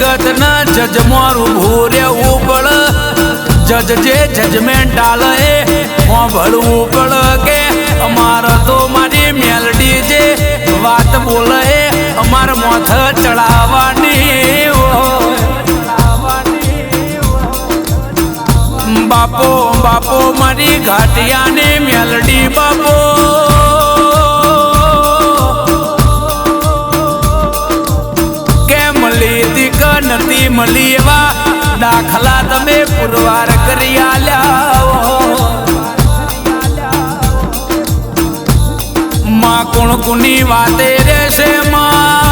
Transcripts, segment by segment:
કે જગત ના જજ મારું ભૂરે ઉપળ. જજ જે જજમેન્ટ આલે ભળવું ઉપળ કે અમારો તો મારી મેલડી જે વાત બોલે, અમાર મોથ ચડાવવાની બાપો બાપો મારી ઘાટિયાની મેલડી બાપો. નથી મળી એવા દાખલા તમે પુરવાર કરી આલ્યા માં કોણ કોની વાતે રહેશે માં?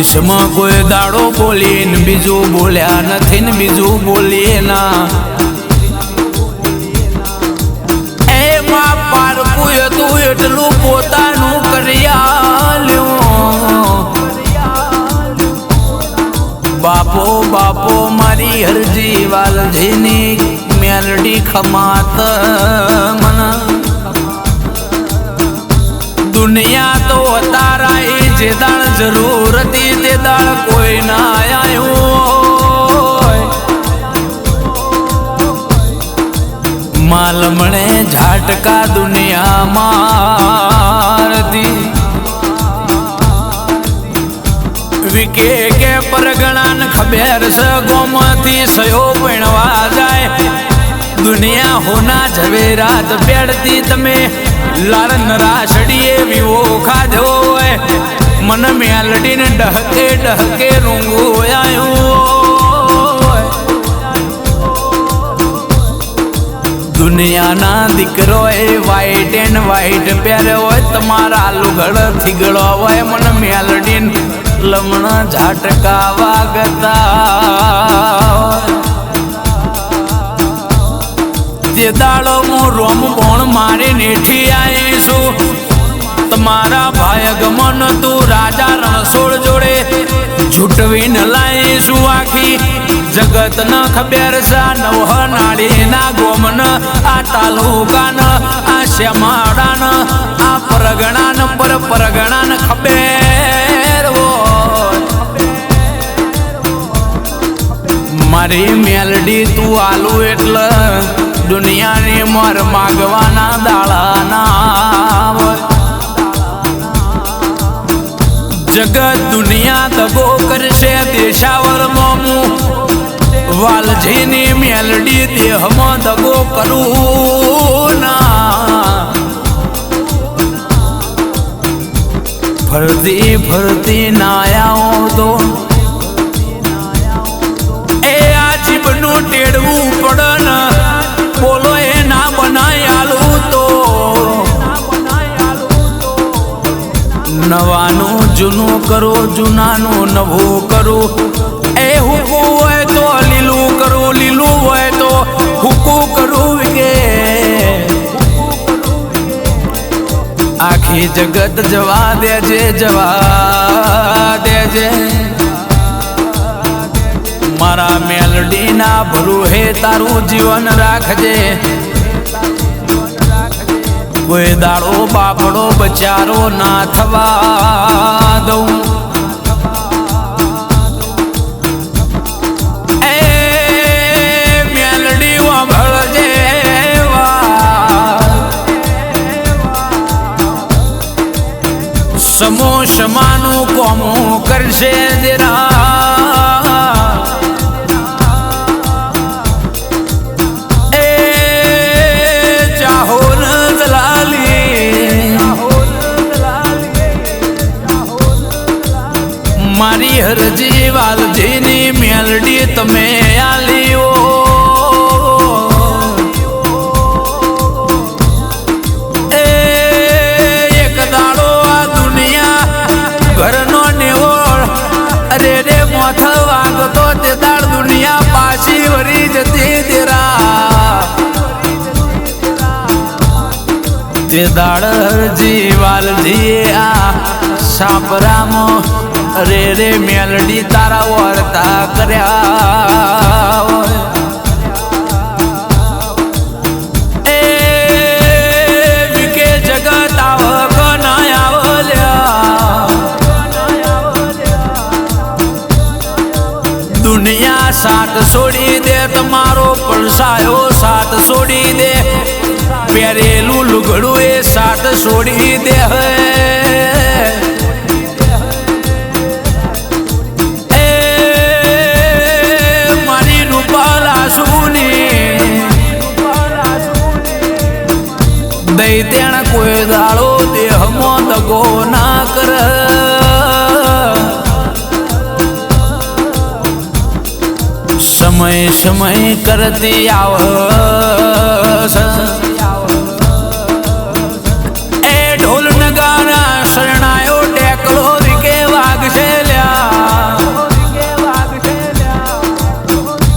દેશમાં કોઈ દાડો બોલી ને બીજું બોલ્યા નથી ને બીજું બોલીએ ના. એટલું પોતાનું કર્યા બાપો બાપો, મારી હરજી વાલજીની મેલડી ખમાત મન. દુનિયા તો તારા એ જે દાળ જરૂર હતી તે દાળ કોઈ ના આવ્યું માલમણે ઝાટકા દુનિયામાં વિકે કે પરગણાન ખબેર છે ગોમથી સયો પણવા જાય. દુનિયા હોના ઝવેરાત બેડતી તમે. લાલ નરાશડીએ વિવો ખાધો હોય. મન મેલડીને ડહકે ડહકે રૂંગો આવ્યું દુનિયાના દીકરો એ વ્હાઈટ એન્ડ વ્હાઈટ પહેર્યો હોય, તમારા લુગડ થીગડો હોય, મન મેલડીન લમણા ઝાટકા વાગતા તે દાડો હું રોમ બોણ મારી નેઠી આવીશું તમારા ભાઈ ગમન તું રાજા રણછોડ જોડે. છૂટવીને લાઈશું આખી. જગત ન ખબર સા નવહ નાડી ના ગોમન. આ તાલુકાન, આ શ્યામાડાન આ પરગણાન, પર પરગણાન ખબેર મારી મેલડી તું આલુ એટલે દુનિયાની મર માગવાના દાળાના જગત દુનિયા દગો કરશે દેશાવર મોમું વાલજીની મેલડી દેહમાં દગો કરું ના. ફરતી ફરતી નાયાઓ તો એ આ જીભનું ટેડવું પડન. બોલો એ ના બનાયાલું તો. નવાનું જૂનું કરો, જૂનાનું નવું કરું. એ હુકું હોય તો લીલું કરું, લીલું હોય તો હુકું કરું કે આખી જગત જવા દેજે જવા દેજે. મારા મેલડી ના ભરું હે તારું જીવન રાખજે. કોઈ દાડો બાપડો બચારો ના થવા દઉં તે દાડ હરજી આ સાપરામો. રે રે મેલડી તારા વર્તા કર્યા. એ વિકે જગત આવ કના આવલ્યા. દુનિયા સાથ છોડી દે, તમારો પણ સાયો સાથ છોડી દે. એ સાથ છોડી દે મારી રૂપાલા સુની. દઈ કોઈ દાડો દેહમાં દગો ના કર. સમય સમય કરતી આવ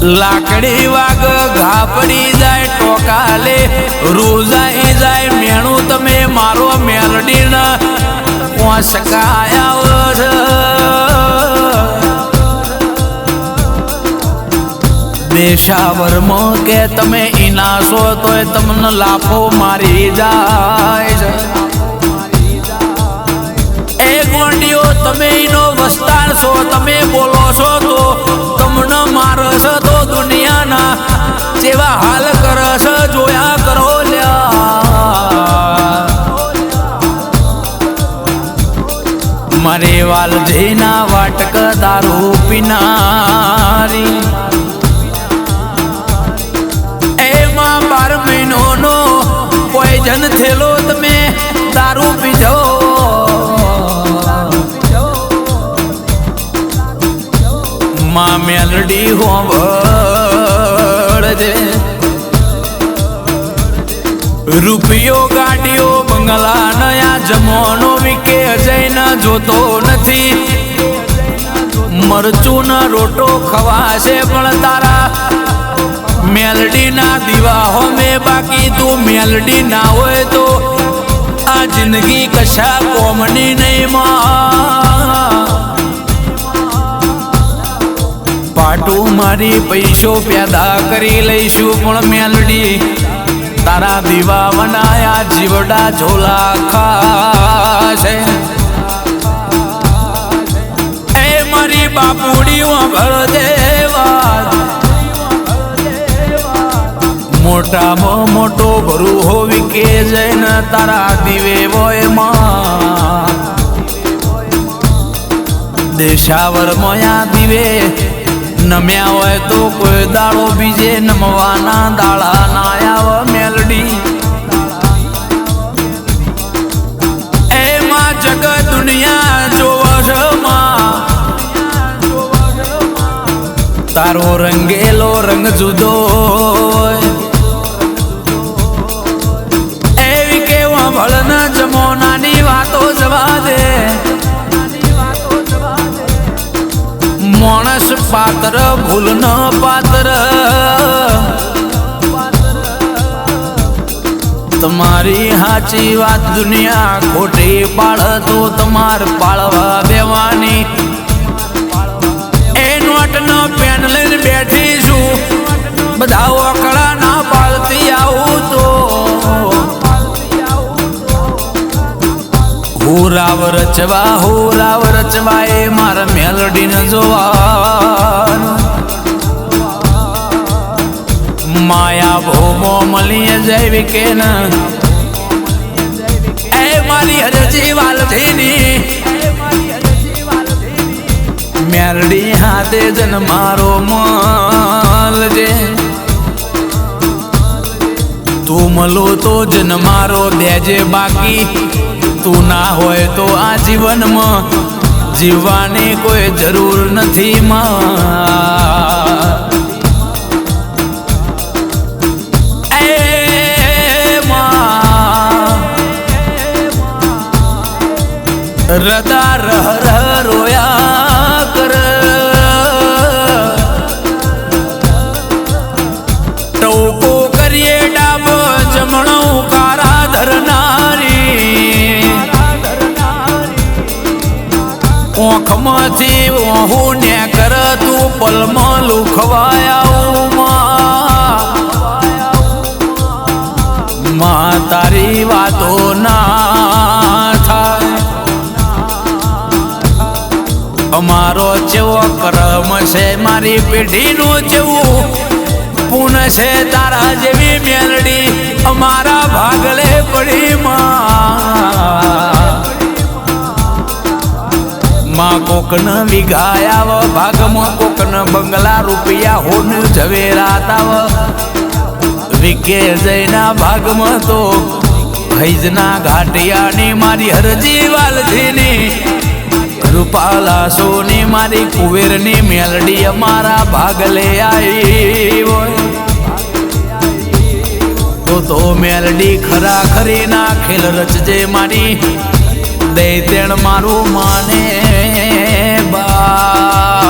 લાકડી વાગ ઘા પડી જાય, ટોકાલે, રોજાઈ જાય, મેણું તમે મારો મેલડી ન દેશાવરમાં કે તમે ઇનાશો તોય તમને લાફો મારી જાય છે. તમે એનો વસ્તાર છો, તમે બોલો છો તો તમને મારો તો દુનિયાના જેવા હાલ કરસ જોયા કરો લ્યા. મારે વાલજીના વાટક દારૂ પીનારી. એમાં બાર મહિનોનો પોઈઝન થેલો તમે દારૂ પીધો. માં મેલડી હોવળજે રૂપિયો, ગાડીઓ, બંગલા, નયા જમવાનો વિકે જઈને જોતો નથી. મરચું ના રોટો ખવાશે પણ તારા મેલડી ના દીવા હોમે બાકી તું મેલડી ના હોય તો આ જિંદગી કશા કોમની નહીં માં. પાટું મારી પૈસો પેદા કરી લઈશું પણ મેલડી, તારા દીવા બનાયા જીવડા ઝોલા ખાશે. એ મારી બાપુડી ભર દેવા. મોટામાં મોટો ભરું હોવી કે જઈને તારા દીવે હોય દેશાવર મયા દીવે નમ્યા હોય તો કોઈ દાડો બીજે નમવાના દાડા ના આવ મેલડી. એમાં જગત દુનિયા જોવશમાં. તારો રંગેલો રંગ જુદો. માણસ પાત્ર ભૂલ ન પાત્ર. તમારી હાચી વાત દુનિયા ખોટી પાળ તો તમાર પાળવા દેવાની. એ નોટ નો પેન લઈને બેઠી બધા ઓકળા ના પાળતી આવું તો હોરાવ હો રાવ રચવા, એ મારા મેલડીને જોવાનું. માયા ભોમો મળી જૈવી કે ન એ મારી હરજી વાલધીની મેલડી હાથે જન મારો માલજે તું મલો તો જન મારો દેજે બાકી. તું ના હોય તો આ જીવનમાં જીવવાની કોઈ જરૂર નથી માં. એ ઓખમાંથી હું ને કર પલમાં લુખવાયા માં તારી વાતો ના અમારો જેવો કરમ છે મારી પેઢીનું જેવું. પૂન છે તારા જેવી મેલડી. કોકન વિઘાયાવ ભાગમાં કોકન બંગલા રૂપિયા હોન ઝવેરાત આવ વિકે જયના ભાગમાં તો ફૈજના ઘાટિયાની મારી હરજી વાલજીની. રૂપાલા સોની મારી કુવેરની મેલડી અમારા ભાગ લે આવી તો તો મેલડી ખરા ખરી ના ખેલ રચજે મારી. દે તેણ મારું માને બા.